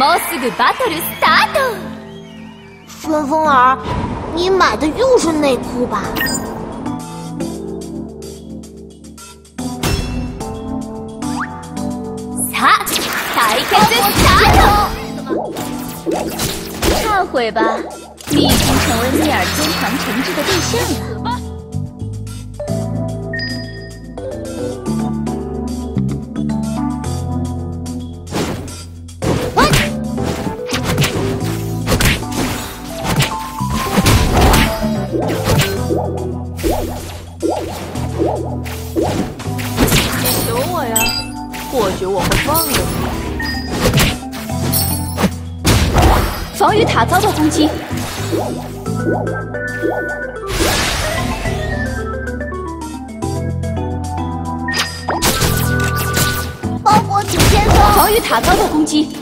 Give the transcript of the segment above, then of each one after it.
ようこそもうすぐバトルスタート顺风耳，你买的又是内裤吧？さあ対決スタート忏悔吧，你已经成为密尔坚强惩治的对象了。 御塔遭到攻击，包裹请先生。防御塔遭到攻击，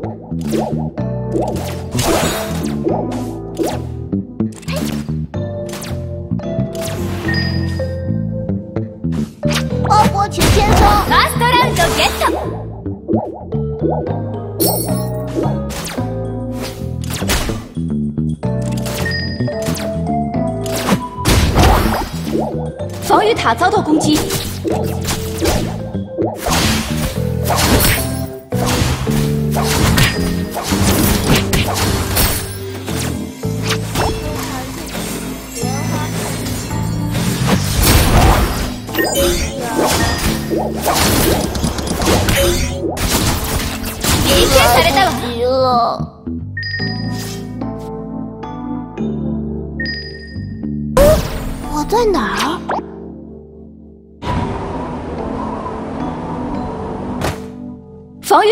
包裹请先生。ファーストラウンドゲット。防御塔遭到攻击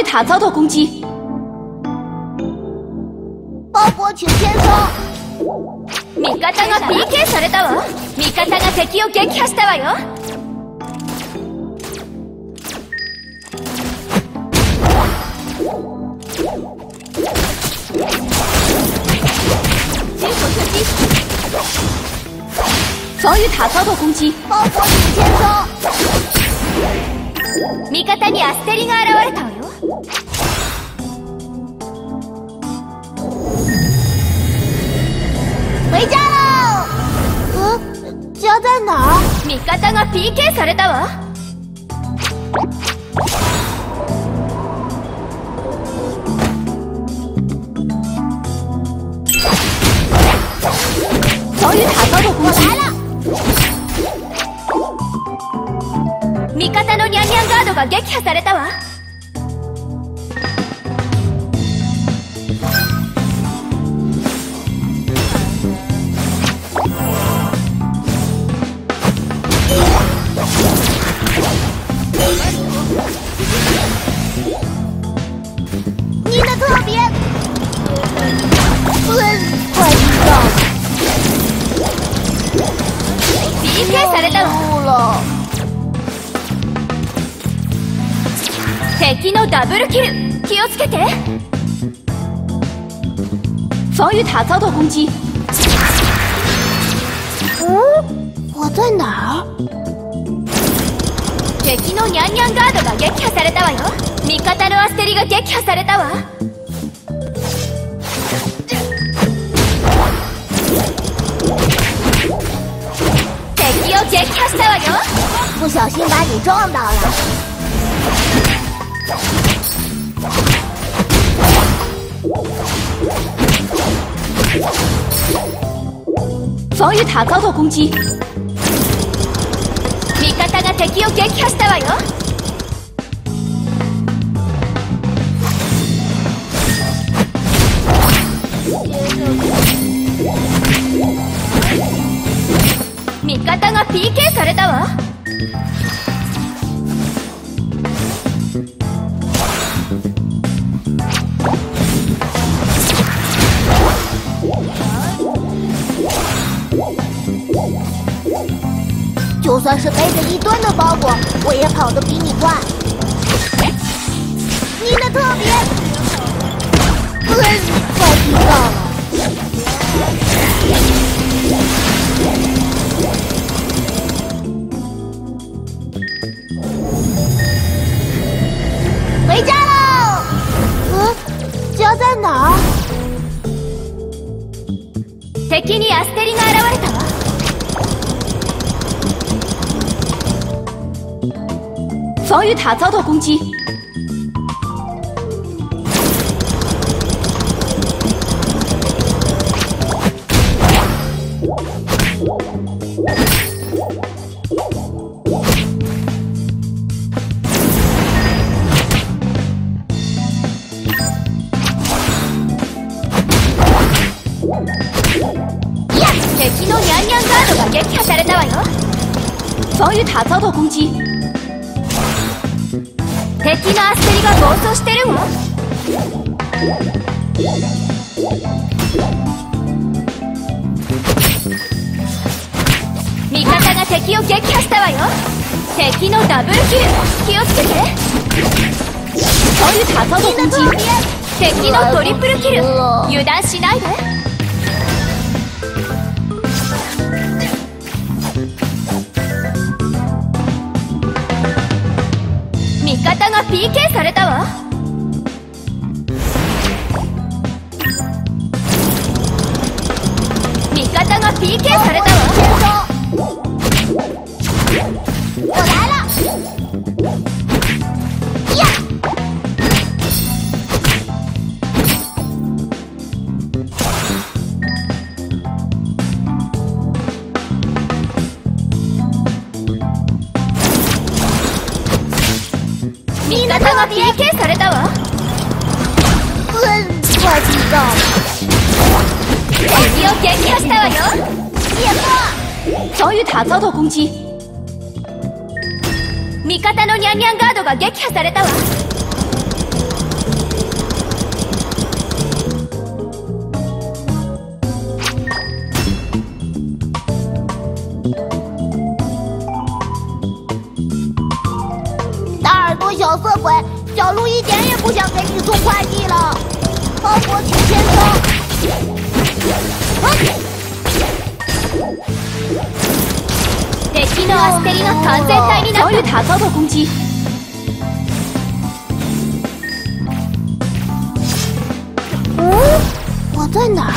塔遭到攻击，包裹请先生。味方が PK されたわ。味方が敵を撃破したわよ。防御塔遭到攻击，包裹请先生。味方にアステリが現れたわよ。回家喽。嗯，家在哪？味方が PK されたわ。防御塔遭到攻击。来了。味方のニャンニャンガードが撃破されたわ。PK されたわ。敵のダブルキル気をつけて防御塔遭到攻击嗯，我在哪儿？敵のニャンニャンガードが撃破されたわよ味方のアステリが撃破されたわ 不小心把你撞到了。防御塔遭到攻击味方が敵を撃破したわよ が PK されたわ就算是背着一吨的包裹，我也跑得比你快。你的特别，了。回家喽！嗯，家在哪儿？敵にアステリが現れたわ防御塔遭到攻击 攻击敵のアステリが暴走してるわ味方が敵を撃破したわよ敵のダブルキル気をつけて防御塔遭到攻击敵のトリプルキル油断しないでされたわ。を撃破したわよ解放！防御塔遭到攻击味方のニャンニャンガードが撃破されたわ大耳朵小色鬼，小鹿一点也不想给你送快递了。 完全体になった防御塔遭到攻击嗯，我在哪儿？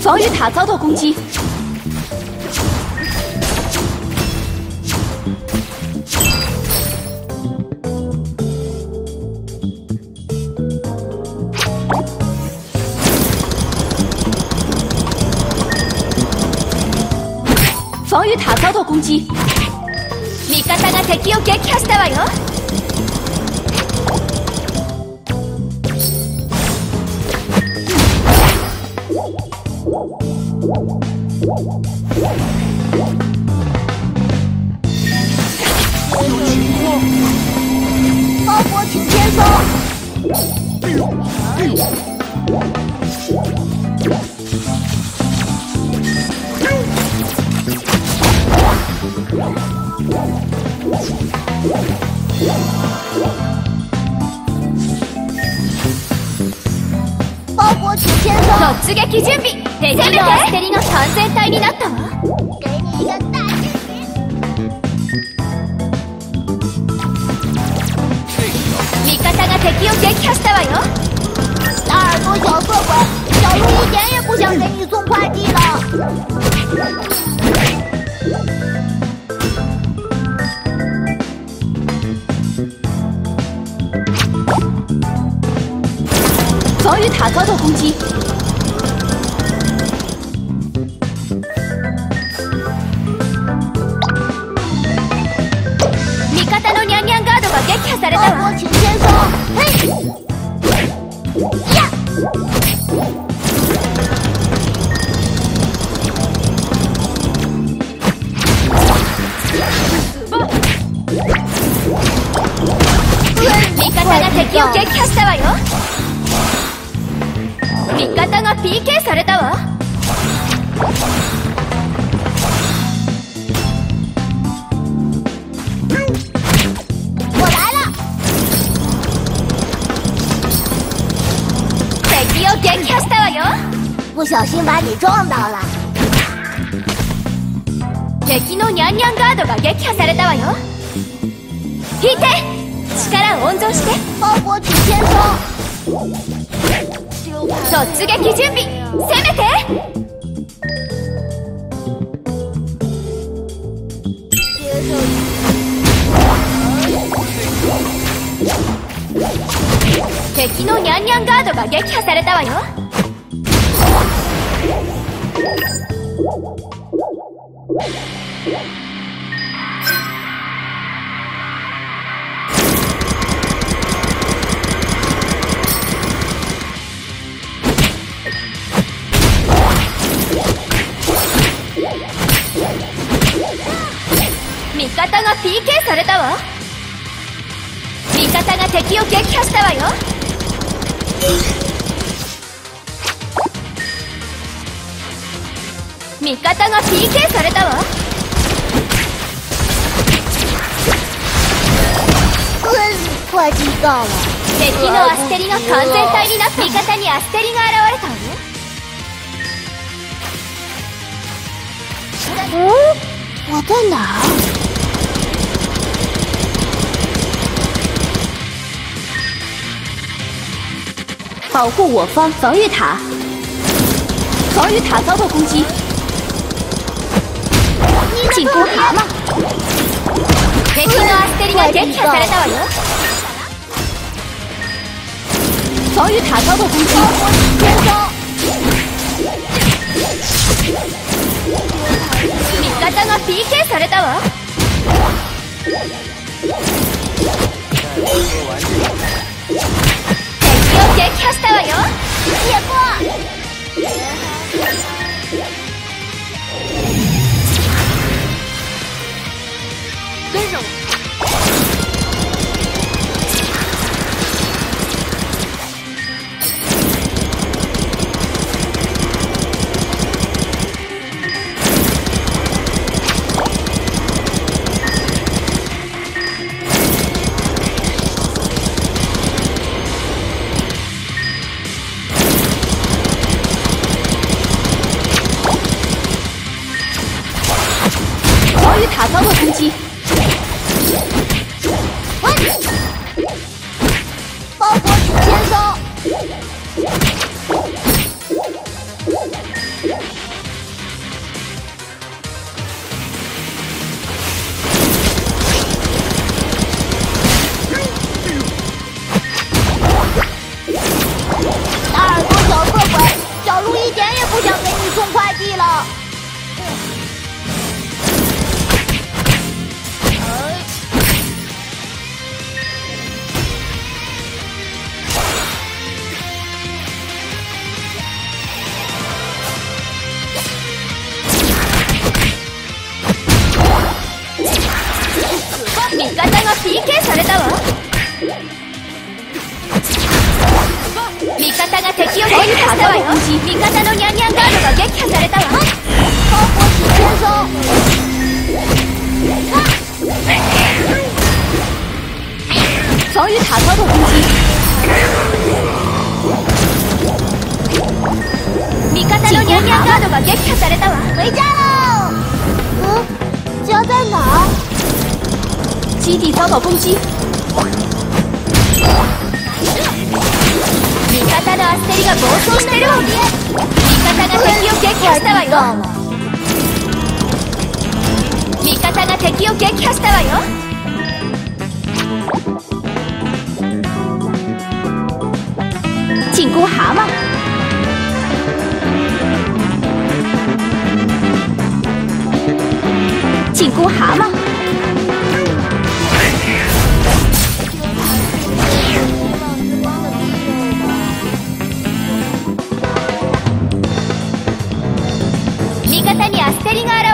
防御塔遭到攻击 攻击味方が敵を撃破したわよ包裹请签收。包裹请签突撃準備敵のアステリの完全体になったわ给你一个大惊喜！味方が敵を撃破したわよ大耳朵小色鬼，小鹿一点也不想给你送快递了。塔攻击味方のニャンニャンガードが撃破されたわ包裹请签收。嘿，呀！破したわよ味方が PK されたわ！敵を撃破したわよ。不小心把你撞到了。敵のニャンニャンガードが撃破されたわよ。引いて。力を温存して。炮火取先锋，突撃準備攻めて！敵のニャンニャンガードが撃破されたわよ。PK されたわ。味方が敵を撃破したわよ。味方が PK されたわ。敵のアステリが完全体になった味方にアステリが現れたわよ嗯，我在哪儿？保护我方防御塔，防御塔遭到攻击，进攻蛤蟆。敵のアステリが撃破されたわよ。防御塔遭到攻击，先锋，味方が PK されたわ。 塔遭到攻击，儿？基地遭到攻击。味方のアステリが暴走してるわ。味方が敵を撃破したわよ。味方が敵を撃破したわよ。进攻蛤蟆。进攻蛤蟆。方にアステリが現れ